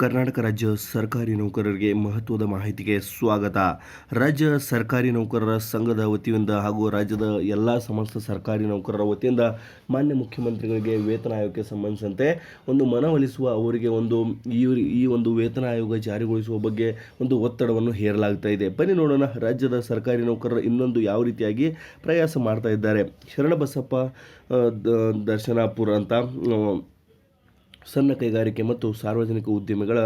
ಕರ್ನಾಟಕ ರಾಜ್ಯ ಸರ್ಕಾರಿ ನೌಕರರಿಗೆ ಮಹತ್ವದ ಮಾಹಿತಿಗೆ ಸ್ವಾಗತ. ರಾಜ್ಯ ಸರ್ಕಾರಿ ನೌಕರರ ಸಂಘದ ವತಿಯಿಂದ ಹಾಗೂ ರಾಜ್ಯದ ಎಲ್ಲ ಸಮಸ್ತ ಸರ್ಕಾರಿ ನೌಕರರ ವತಿಯಿಂದ ಮಾನ್ಯ ಮುಖ್ಯಮಂತ್ರಿಗಳಿಗೆ ವೇತನ ಆಯೋಗಕ್ಕೆ ಸಂಬಂಧಿಸಿದಂತೆ ಒಂದು ಮನವೊಲಿಸುವ ಅವರಿಗೆ ಒಂದು ಈ ಈ ಒಂದು ವೇತನ ಆಯೋಗ ಜಾರಿಗೊಳಿಸುವ ಬಗ್ಗೆ ಒಂದು ಒತ್ತಡವನ್ನು ಹೇರಲಾಗ್ತಾ ಇದೆ. ಬನ್ನಿ ನೋಡೋಣ ರಾಜ್ಯದ ಸರ್ಕಾರಿ ನೌಕರರು ಇನ್ನೊಂದು ಯಾವ ರೀತಿಯಾಗಿ ಪ್ರಯಾಸ ಮಾಡ್ತಾ ಇದ್ದಾರೆ. ಶರಣಬಸಪ್ಪ ದರ್ಶನಾಪುರ ಅಂತ ಸಣ್ಣ ಕೈಗಾರಿಕೆ ಮತ್ತು ಸಾರ್ವಜನಿಕ ಉದ್ಯಮಿಗಳ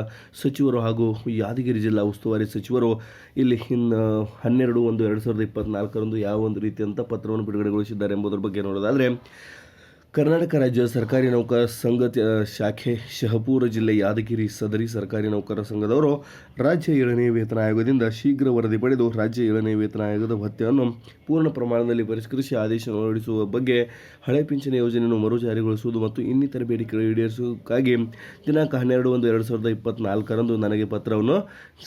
ಸಚಿವರು ಹಾಗೂ ಯಾದಗಿರಿ ಜಿಲ್ಲಾ ಉಸ್ತುವಾರಿ ಸಚಿವರು ಇಲ್ಲಿ ಇನ್ನು ಹನ್ನೆರಡು ಒಂದು ಎರಡು ಸಾವಿರದ ಇಪ್ಪತ್ನಾಲ್ಕರಂದು ಯಾವ ಒಂದು ರೀತಿಯಂಥ ಪತ್ರವನ್ನು ಬಿಡುಗಡೆಗೊಳಿಸಿದ್ದಾರೆ ಎಂಬುದರ ಬಗ್ಗೆ ನೋಡೋದಾದರೆ ಕರ್ನಾಟಕ ರಾಜ್ಯ ಸರ್ಕಾರಿ ನೌಕರ ಸಂಘ ಶಾಖೆ ಶಹಪೂರ ಜಿಲ್ಲೆ ಯಾದಗಿರಿ ಸದರಿ ಸರ್ಕಾರಿ ನೌಕರರ ಸಂಘದವರು ರಾಜ್ಯ ಏಳನೇ ವೇತನ ಆಯೋಗದಿಂದ ಶೀಘ್ರ ವರದಿ ಪಡೆದು ರಾಜ್ಯ ಏಳನೇ ವೇತನ ಆಯೋಗದ ಭತ್ಯೆಯನ್ನು ಪೂರ್ಣ ಪ್ರಮಾಣದಲ್ಲಿ ಪರಿಷ್ಕರಿಸಿ ಆದೇಶ ಹೊರಡಿಸುವ ಬಗ್ಗೆ ಹಳೆ ಪಿಂಚಣಿ ಯೋಜನೆಯನ್ನು ಮರು ಜಾರಿಗೊಳಿಸುವುದು ಮತ್ತು ಇನ್ನಿತರ ಬೇಡಿಕೆಗಳು ಈಡೇರಿಸುವುದಕ್ಕಾಗಿ ದಿನಾಂಕ ಹನ್ನೆರಡು ಒಂದು ಎರಡು ಸಾವಿರದ ಇಪ್ಪತ್ನಾಲ್ಕರಂದು ನನಗೆ ಪತ್ರವನ್ನು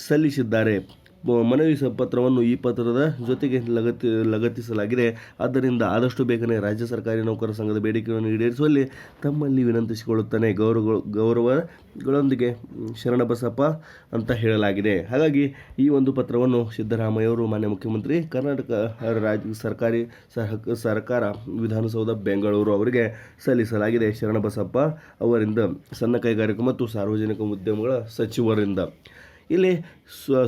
ಸಲ್ಲಿಸಿದ್ದಾರೆ. ಮನವಿ ಪತ್ರವನ್ನು ಈ ಪತ್ರದ ಜೊತೆಗೆ ಲಗತ್ತಿ ಲಗತ್ತಿಸಲಾಗಿದೆ. ಆದ್ದರಿಂದ ಆದಷ್ಟು ಬೇಗನೆ ರಾಜ್ಯ ಸರ್ಕಾರಿ ನೌಕರರ ಸಂಘದ ಬೇಡಿಕೆಗಳನ್ನು ಈಡೇರಿಸುವಲ್ಲಿ ತಮ್ಮಲ್ಲಿ ವಿನಂತಿಸಿಕೊಳ್ಳುತ್ತಾನೆ. ಗೌರವ, ಗೌರವಗಳೊಂದಿಗೆ ಶರಣಬಸಪ್ಪ ಅಂತ ಹೇಳಲಾಗಿದೆ. ಹಾಗಾಗಿ ಈ ಒಂದು ಪತ್ರವನ್ನು ಸಿದ್ದರಾಮಯ್ಯವರು, ಮಾನ್ಯ ಮುಖ್ಯಮಂತ್ರಿ, ಕರ್ನಾಟಕ ರಾಜ್ಯ ಸರ್ಕಾರಿ ಸರ್ಕಾರ ವಿಧಾನಸೌಧ ಬೆಂಗಳೂರು ಅವರಿಗೆ ಸಲ್ಲಿಸಲಾಗಿದೆ. ಶರಣಬಸಪ್ಪ ಅವರಿಂದ ಸಣ್ಣ ಕೈಗಾರಿಕೆ ಮತ್ತು ಸಾರ್ವಜನಿಕ ಉದ್ಯಮಗಳ ಸಚಿವರಿಂದ ಇಲ್ಲಿ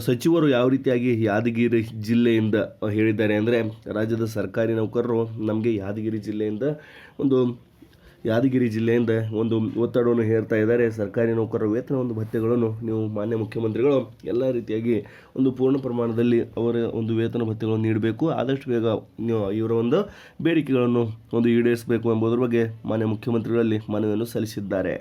ಸಚಿವರು ಯಾವ ರೀತಿಯಾಗಿ ಯಾದಗಿರಿ ಜಿಲ್ಲೆಯಿಂದ ಹೇಳಿದ್ದಾರೆ ಅಂದರೆ ರಾಜ್ಯದ ಸರ್ಕಾರಿ ನೌಕರರು ನಮಗೆ ಯಾದಗಿರಿ ಜಿಲ್ಲೆಯಿಂದ ಒಂದು ಯಾದಗಿರಿ ಜಿಲ್ಲೆಯಿಂದ ಒಂದು ಒತ್ತಡವನ್ನು ಹೇರ್ತಾ ಇದ್ದಾರೆ. ಸರ್ಕಾರಿ ನೌಕರರ ವೇತನ ಒಂದು ಭತ್ಯೆಗಳನ್ನು ನೀವು ಮಾನ್ಯ ಮುಖ್ಯಮಂತ್ರಿಗಳು ಎಲ್ಲ ರೀತಿಯಾಗಿ ಒಂದು ಪೂರ್ಣ ಪ್ರಮಾಣದಲ್ಲಿ ಅವರ ಒಂದು ವೇತನ ಭತ್ಯೆಗಳನ್ನು ನೀಡಬೇಕು. ಆದಷ್ಟು ಬೇಗ ಇವರ ಒಂದು ಬೇಡಿಕೆಗಳನ್ನು ಒಂದು ಈಡೇರಿಸಬೇಕು ಎಂಬುದರ ಬಗ್ಗೆ ಮಾನ್ಯ ಮುಖ್ಯಮಂತ್ರಿಗಳಲ್ಲಿ ಮನವಿಯನ್ನು ಸಲ್ಲಿಸಿದ್ದಾರೆ.